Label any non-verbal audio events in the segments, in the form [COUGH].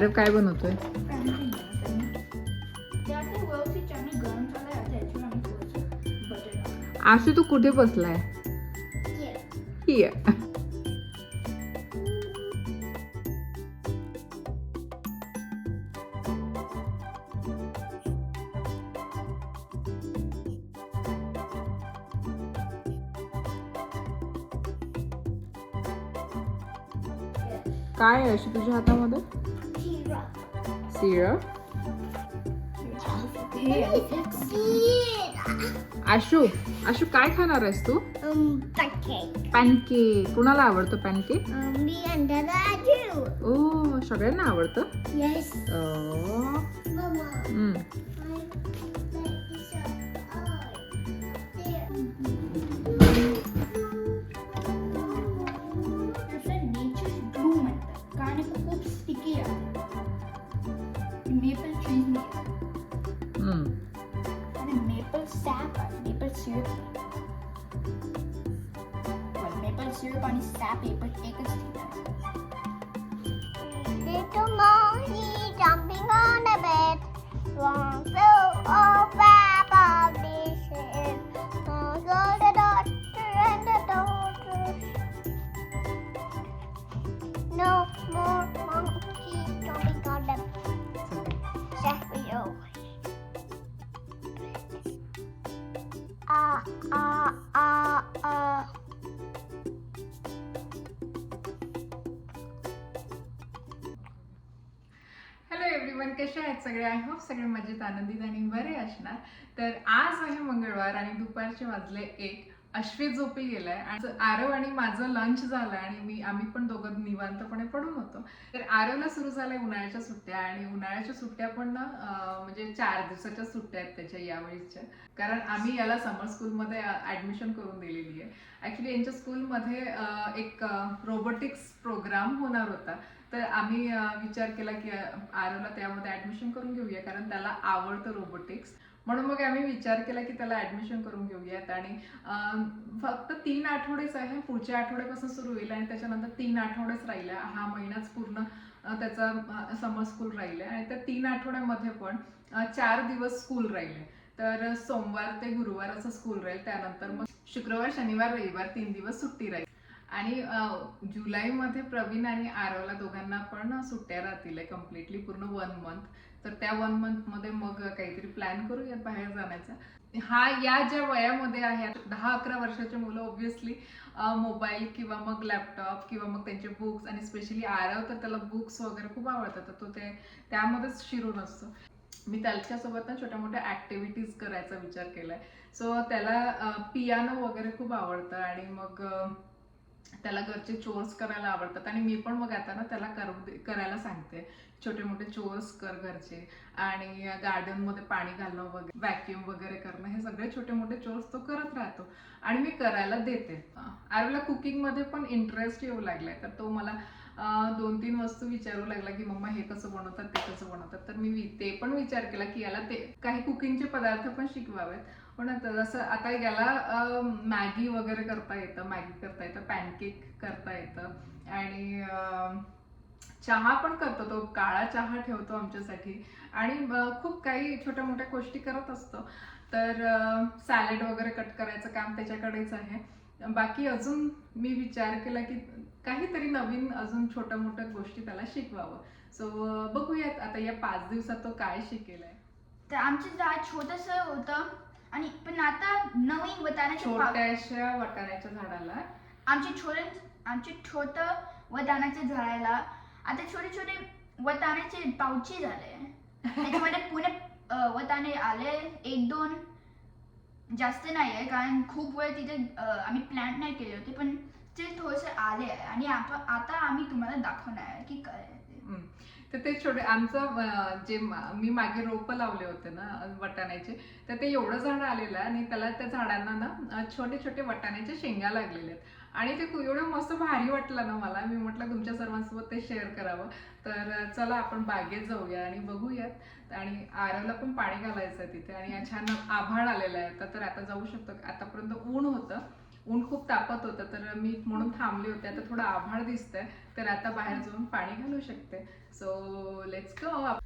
आरव काय बनवतोय? व्यवस्थित आशू तू कुठे बसलाय? काय आहे तुझ्या हातामध्ये? हे. आहे. आशू आशू काय खाणार आहेस तू? पॅनकेक कुणाला आवडतं pancake Me and Dada do. ओ सगळ्यांना आवडतं? Yes. paper syrup on his sandpaper I hope सगळे मजेत आनंदित आणि बरे असणार. तर आज आहे मंगळवार आणि दुपारचे वाजले एक. अश्वित झोपी गेलाय आणि आरव आणि माझं लंच झालं आणि मी आम्ही पण दोघं निवांतपणे पडून होतो. तर आरवला सुरू झालंय उन्हाळ्याच्या सुट्ट्या आणि उन्हाळ्याच्या सुट्ट्या पण ना म्हणजे चार दिवसाच्या सुट्ट्या आहेत त्याच्या यावेळीच्या. कारण आम्ही याला समर स्कूलमध्ये ऍडमिशन करून दिलेली आहे. ऍक्च्युली यांच्या स्कूलमध्ये एक रोबोटिक्स प्रोग्राम होणार होता. तर आम्ही विचार केला की आरवला त्यामध्ये ऍडमिशन करून घेऊया कारण त्याला आवडतं रोबोटिक्स म्हणून मग आम्ही विचार केला की त्याला ऍडमिशन करून घेऊयात. आणि फक्त तीन आठवडेच आहे. पुढच्या आठवड्यापासून सुरू होईल आणि त्याच्यानंतर तीन आठवडेच राहिले हा महिनाच पूर्ण त्याचा समर स्कूल राहिले आणि त्या तीन आठवड्यामध्ये पण चार दिवस स्कूल राहिले. तर सोमवार ते गुरुवार असं स्कूल राहील. त्यानंतर मग शुक्रवार शनिवार रविवार तीन दिवस सुट्टी राहील. आणि जुलैमध्ये प्रवीण आणि आरवला दोघांना पण सुट्ट्या राहतील कम्प्लिटली पूर्ण वन मंथ तर त्या वन मंथमध्ये मग काहीतरी प्लॅन करूयात बाहेर जाण्याचा. हा या ज्या वयामध्ये आहे दहा अकरा वर्षाचे मुलं ऑब्व्हियसली मोबाईल किंवा मग लॅपटॉप किंवा मग त्यांचे बुक्स आणि स्पेशली आरव तर त्याला बुक्स वगैरे खूप आवडतात. तर तो ते त्यामध्येच शिरून असतो. मी त्याच्यासोबत ना छोट्या मोठ्या ऍक्टिव्हिटीज करायचा विचार केलाय. सो त्याला पियानो वगैरे खूप आवडतं आणि मग त्याला घरचे चोर्स करायला आवडतात. आणि मी पण मग आता ना त्याला करू करायला सांगते. छोटे मोठे चोर्स कर घरचे. आणि गार्डनमध्ये पाणी घालणं वगैरे व्हॅक्युम वगैरे करणं हे सगळे छोटे मोठे चोर्स तो करत राहतो. आणि मी करायला देते. आरवला कुकिंगमध्ये पण इंटरेस्ट येऊ लागलाय. तर तो मला दोन तीन वस्तू विचारू लागला की मम्मा हे कसं बनवतात? ते कसं बनवतात? तर मी ते पण विचार केला की याला ते काही कुकिंगचे पदार्थ पण शिकवावेत. पण जसं आता याला मॅगी वगैरे करता येतं मॅगी करता येतं पॅनकेक करता येतं. आणि चहा पण करतो तो काळा चहा ठेवतो आमच्यासाठी. आणि खूप काही छोट्या मोठ्या गोष्टी करत असतो. तर सॅलेड वगैरे कट करायचं काम त्याच्याकडेच आहे. बाकी अजून मी विचार केला की काहीतरी नवीन अजून छोट्या मोठ्या गोष्टी त्याला शिकवावं. सो बघूयात आता या पाच दिवसात तो काय शिकेल आहे तर आमचं झाड छोटंसं होतं आणि पण आता नवीन पाव- छोट्याशा वटाण्याच्या झाडाला. आमचे छोटे आमचे छोटं वटाण्याच्या झाडाला. आता छोटे छोटे वटाण्याचे पावची झाले. त्याच्यामध्ये [LAUGHS] पुणे वटाणे आले. एक दोन जास्त नाही आहे कारण खूप वेळ तिथे आम्ही प्लॅन नाही केले होते पण ते थोडेसे आले आहे. आणि आता आम्ही तुम्हाला दाखवणार आहे की काय. तर ते छोटे आमचं जे मा- मी मागे रोपं लावले होते ना वटाण्याचे तर ते एवढं झाड आलेलं आहे आणि त्याला त्या झाडांना ना छोटे छोटे वटाण्याच्या शेंगा लागलेल्या आहेत. आणि ते एवढं मस्त भारी वाटलं ना मला. मी म्हटलं तुमच्या सर्वांसोबत ते शेअर करावं. तर चला आपण बागेत जाऊया आणि बघूयात. आणि आरवला पण पाणी घालायचं आहे तिथे आणि छान आभाळ आलेलं आहे. आता तर आता जाऊ शकतो. आतापर्यंत ऊन होतं. ऊन खूप तापत होतं तर मी म्हणून थांबले होते. आता थोडं आभाळ दिसतंय तर आता बाहेर जाऊन पाणी घालू शकते. सो लेट्स गो आभाळ.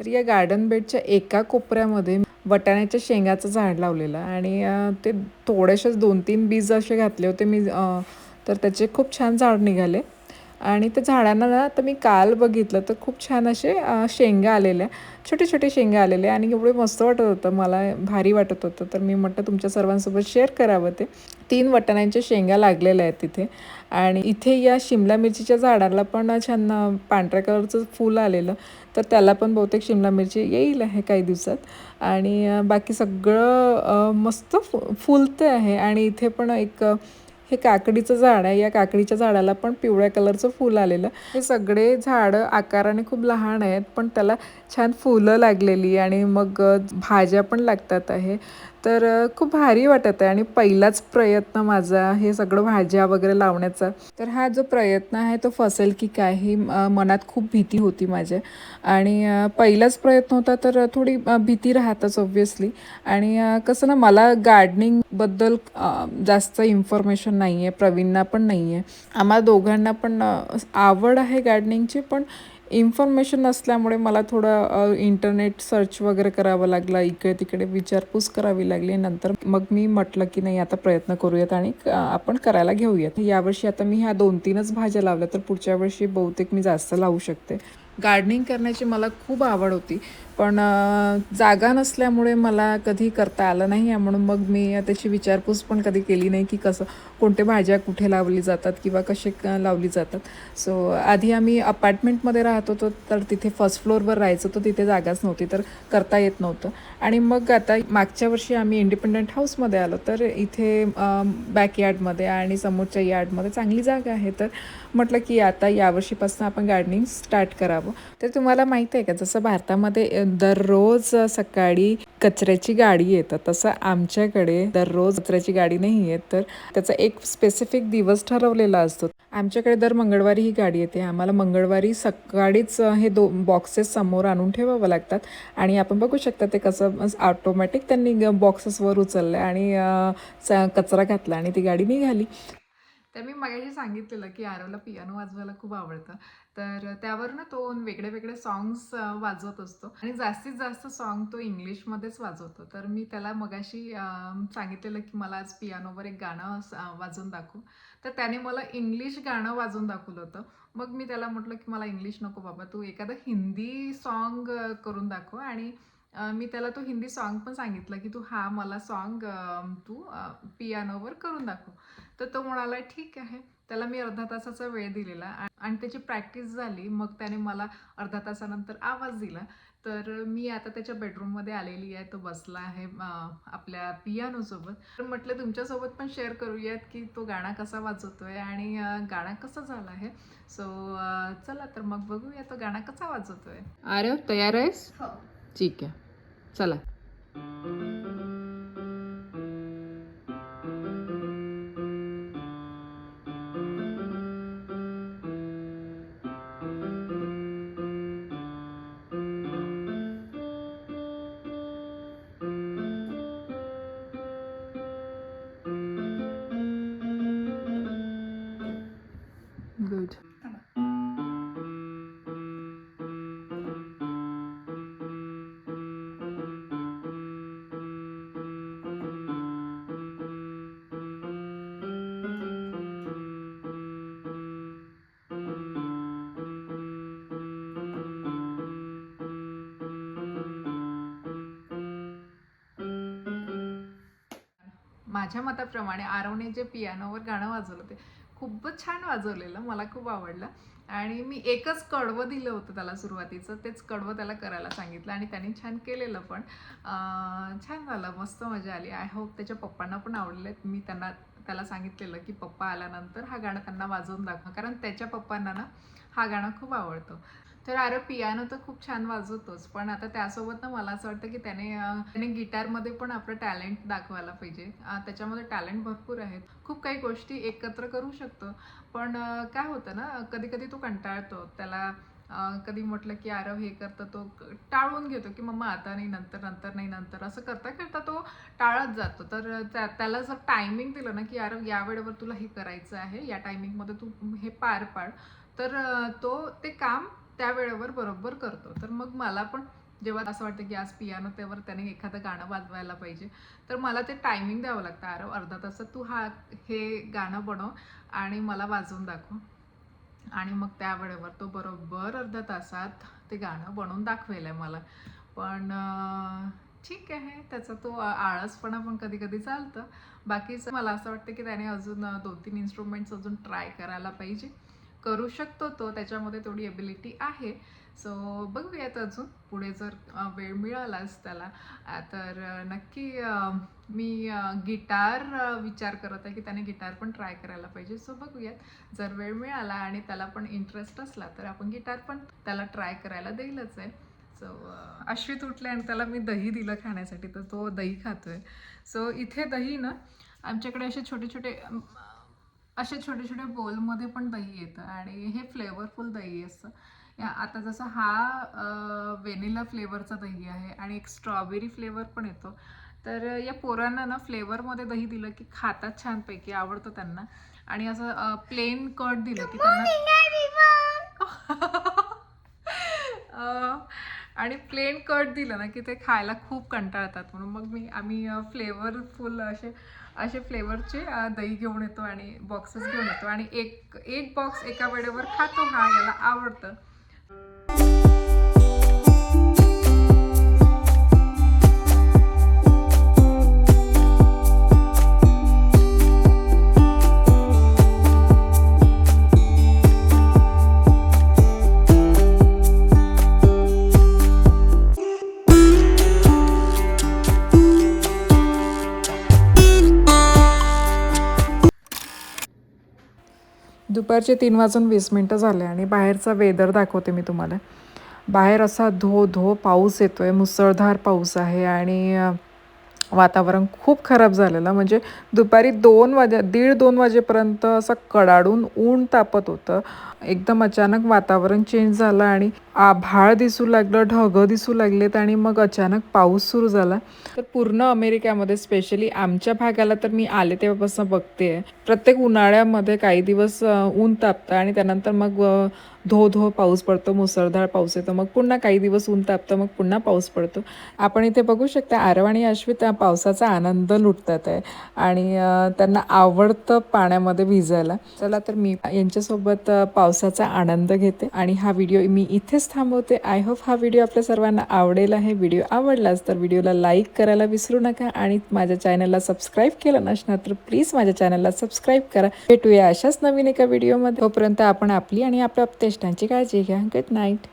तर या गार्डन बेडच्या एका कोपऱ्यामध्ये वटाण्याच्या शेंगाचं झाड लावलेलं आणि ते थोडेसेच दोन तीन बीज असे घातले होते मी तर त्याचे खूप छान झाड निघाले. आणि त्या झाडांना ना तर मी काल बघितलं तर खूप छान असे शेंगा आलेल्या छोटे छोटे शेंगा आलेले आणि एवढे मस्त वाटत होतं. मला भारी वाटत होतं. तर मी म्हटलं तुमच्या सर्वांसोबत शेअर करावं ते. तीन वटाण्यांच्या शेंगा लागलेल्या आहेत तिथे. आणि इथे या शिमला मिरचीच्या झाडाला पण छान पांढऱ्या कलरचं फूल आलेलं. तर त्याला पण बहुतेक शिमला मिरची येईल आहे काही दिवसात. आणि बाकी सगळं मस्त फु फुलतं आहे. आणि इथे पण एक हे काकडीचं झाड आहे. या काकडीच्या झाडाला पण पिवळ्या कलरचं फूल आलेलं. हे सगळे झाडं आकाराने खूप लहान आहेत पण त्याला छान फुलं लागलेली आणि मग भाज्या पण लागतात आहे. तर खूप भारी वाटत आहे आणि पहिलाच प्रयत्न माझा हे सगळं भाज्या वगैरे लावण्याचा. तर हा जो प्रयत्न आहे तो फसेल की काय ही मनात खूप भीती होती माझ्या. आणि पहिलाच प्रयत्न होता तर थोडी भीती राहतच ऑब्व्हियसली आणि कसं ना मला गार्डनिंग बद्दल जास्त इन्फॉर्मेशन नाही आहे प्रवीणना पण नाही आहे आम्हाला दोघांना पण आवड आहे गार्डनिंगची पण इन्फॉर्मेशन नसल्यामुळे मला थोडं इंटरनेट सर्च वगैरे करावं लागलं. इकडे तिकडे विचारपूस करावी लागली. नंतर मग मी म्हटलं की नाही आता प्रयत्न करूयात आणि क- आपण करायला घेऊयात. यावर्षी आता मी ह्या दोन तीनच भाज्या लावल्या तर पुढच्या वर्षी बहुतेक मी जास्त लावू शकते. गार्डनिंग करण्याची मला खूप आवड होती. पण जागा नसल्यामुळे मला कधी करता आलं नाही आहे म्हणून मग मी त्याची विचारपूस पण कधी केली नाही की कसं. कोणत्या भाज्या कुठे लावली जातात किंवा कसे क- लावली जातात. सो आधी आम्ही अपार्टमेंटमध्ये राहत होतो तर तिथे फर्स्ट फ्लोअरवर राहायचं तर तिथे जागाच नव्हती तर करता येत नव्हतं. आणि मग आता मागच्या वर्षी आम्ही इंडिपेंडंट हाऊसमध्ये आलो तर इथे बॅकयार्डमध्ये आणि समोरच्या यार्डमध्ये चांगली जागा आहे. तर म्हटलं की आता यावर्षीपासून आपण गार्डनिंग स्टार्ट करावं. तर तुम्हाला माहिती आहे का जसं भारतामध्ये दररोज सकाळी कचऱ्याची गाडी येतं तसं आमच्याकडे दररोज कचऱ्याची गाडी नाही येत तर त्याचा एक स्पेसिफिक दिवस ठरवलेला असतो. आमच्याकडे दर मंगळवारी ही गाडी येते. आम्हाला मंगळवारी सकाळीच हे दो बॉक्सेस समोर आणून ठेवावं लागतात. आणि आपण बघू शकता ते कसं ऑटोमॅटिक त्यांनी बॉक्सेसवर उचललं आणि कचरा घातला आणि ती गाडी निघाली. तर मी मगाशी सांगितलेलं की आरवला पियानो वाजवायला खूप आवडतं. तर त्यावर ना तो वेगळे वेगळे सॉंग्स वाजवत असतो. आणि जास्तीत जास्त सॉन्ग तो इंग्लिशमध्येच वाजवतो. तर मी त्याला मगाशी सांगितलेलं की मला आज पियानोवर एक गाणं वाजवून दाखव. तर त्याने मला इंग्लिश गाणं वाजवून दाखवलं होतं. मग मी त्याला म्हटलं की मला इंग्लिश नको बाबा तू एखादं हिंदी सॉन्ग करून दाखव. आणि मी त्याला तो हिंदी सॉन्ग पण सांगितलं की तू हा मला सॉन्ग तू पियानोवर करून दाखव. तर तो म्हणाला ठीक आहे. त्याला मी अर्धा तासाचा वेळ दिलेला आणि त्याची प्रॅक्टिस झाली. मग त्याने मला अर्धा तासानंतर आवाज दिला. तर मी आता त्याच्या बेडरूममध्ये आलेली आहे. तो बसला आहे आपल्या पियानोसोबत तर म्हटलं तुमच्यासोबत पण शेअर करूयात की तो गाणं कसा वाजवतोय आणि अं, गाणं कसं झालं आहे? सो चला तर मग बघूया तो गाणं कसा वाजवतोय. अरे तयार आहेस? हो. ठीक आहे. चला. माझ्या मताप्रमाणे आरवने जे पियानोवर गाणं वाजवलं ते खूपच छान वाजवलेलं मला खूप आवडलं. आणि मी एकच कडवं दिलं होतं त्याला सुरुवातीचं तेच कडवं त्याला करायला सांगितलं आणि त्याने छान केलेलं पण. छान झालं मस्त मजा आली. आय होप त्याच्या पप्पांना पण आवडलं. मी त्यांना त्याला सांगितलेलं की पप्पा आल्यानंतर हा गाणं त्यांना वाजवून दाखवा. कारण त्याच्या पप्पांना ना हा गाणं खूप आवडतं. तर अरे पियानो तर खूप छान वाजवतोच पण आता त्यासोबत ना मला असं वाटतं की त्याने त्याने गिटारमध्ये पण आपलं टॅलेंट दाखवायला पाहिजे. त्याच्यामध्ये टॅलेंट भरपूर आहेत. खूप काही गोष्टी एकत्र करू शकतो. पण काय होतं ना कधी कधी तो कंटाळतो. त्याला कधी म्हटलं की आरव हे करतं तो टाळून घेतो की मम्मा आता नाही नंतर नंतर नाही नंतर. असं करता करता तो टाळत जातो. तर त्या- त्याला जर टायमिंग दिलं ना की आरव या वेळेवर तुला हे करायचं आहे. या टायमिंगमध्ये तू हे पार पाड. तर तो ते काम त्या वेळेवर बरोबर करतो. तर मग मला पण जेव्हा असं वाटतं की आज पियानो त्यावर त्याने एखादं गाणं वाजवायला पाहिजे तर मला ते टायमिंग द्यावं लागतं. अरे अर्धा तासात तू हा हे गाणं बनव आणि मला वाजवून दाखव. आणि मग त्या वेळेवर तो बरोबर अर्ध्या तासात ते गाणं बनवून दाखवेल आहे मला. पण ठीक आहे. त्याचा तो आळसपणा पण कधी कधी चालतं बाकीचं मला असं वाटतं की त्याने अजून दोन तीन इन्स्ट्रुमेंट्स अजून ट्राय करायला पाहिजे. करू शकतो तो त्याच्यामध्ये थोडी एबिलिटी आहे. सो बघूयात अजून. पुढे जर वेळ मिळालाच त्याला तर नक्की मी गिटार विचार करत आहे की त्याने गिटार पण ट्राय करायला पाहिजे. सो बघूयात. जर वेळ मिळाला आणि त्याला पण इंटरेस्ट असला तर आपण गिटार पण त्याला ट्राय करायला देईलच आहे. सो अश्वित उठले आणि त्याला मी दही दिलं खाण्यासाठी तर तो दही खातोय. सो इथे दही ना आमच्याकडे असे छोटे छोटे असे छोटे छोटे बोलमध्ये पण दही येतं आणि हे फ्लेवरफुल दही असतं. या आता जसं हा वेनिला फ्लेवरचा दही आहे आणि एक स्ट्रॉबेरी फ्लेवर पण येतो. तर या पोरांना ना फ्लेवरमध्ये दही दिलं की खातात छानपैकी आवडतं त्यांना. आणि असं प्लेन कट दिलं की त्यांना [LAUGHS] आणि प्लेन कट दिलं ना की ते खायला खूप कंटाळतात म्हणून मग मी आम्ही फ्लेवरफुल असे असे फ्लेवरचे दही घेऊन येतो आणि बॉक्सेस घेऊन येतो. आणि एक एक बॉक्स एका वेळेवर खातो हा याला आवडतं. दुपारचे तीन वाजून वीस मिनटं झाले आणि बाहेरचा वेदर दाखवते मी तुम्हाला. बाहेर असा धो धो पाऊस येतो आहे मुसळधार पाऊस आहे आणि वातावरण खूप खराब झालेलं. म्हणजे दुपारी दोन वाजे दीड दोन वाजेपर्यंत असं कडाडून ऊन तापत होतं. एकदम अचानक वातावरण चेंज झालं आणि आभाळ दिसू लागलं ढगं दिसू लागलेत आणि मग अचानक पाऊस सुरू झाला. तर पूर्ण अमेरिकेमध्ये स्पेशली आमच्या भागाला तर मी आले तेव्हापासून बघते प्रत्येक उन्हाळ्यामध्ये काही दिवस ऊन तापतं आणि त्यानंतर मग धो धो पाऊस पडतो मुसळधार पाऊस येतो मग पुन्हा काही दिवस ऊन तापतं मग पुन्हा पाऊस पडतो. आपण इथे बघू शकता आरव आणि अश्वित त्या पावसाचा आनंद लुटतात आहे आणि त्यांना आवडतं पाण्यामध्ये भिजायला. चला तर मी यांच्यासोबत पावसाचा आनंद घेते आणि हा व्हिडिओ मी इथेच इथेच थांबवते. आय होप हा व्हिडिओ आपल्या सर्वांना आवडेल आहे. व्हिडिओ आवडलाच तर व्हिडिओला लाईक करायला विसरू नका आणि माझ्या चॅनलला सबस्क्राईब केलं नसणार तर प्लीज माझ्या चॅनलला सबस्क्राईब करा. भेटूया अशाच नवीन एका व्हिडिओमध्ये तोपर्यंत आपण आपली आणि आपल्या अप्तेष्टांची काळजी घ्या. Good night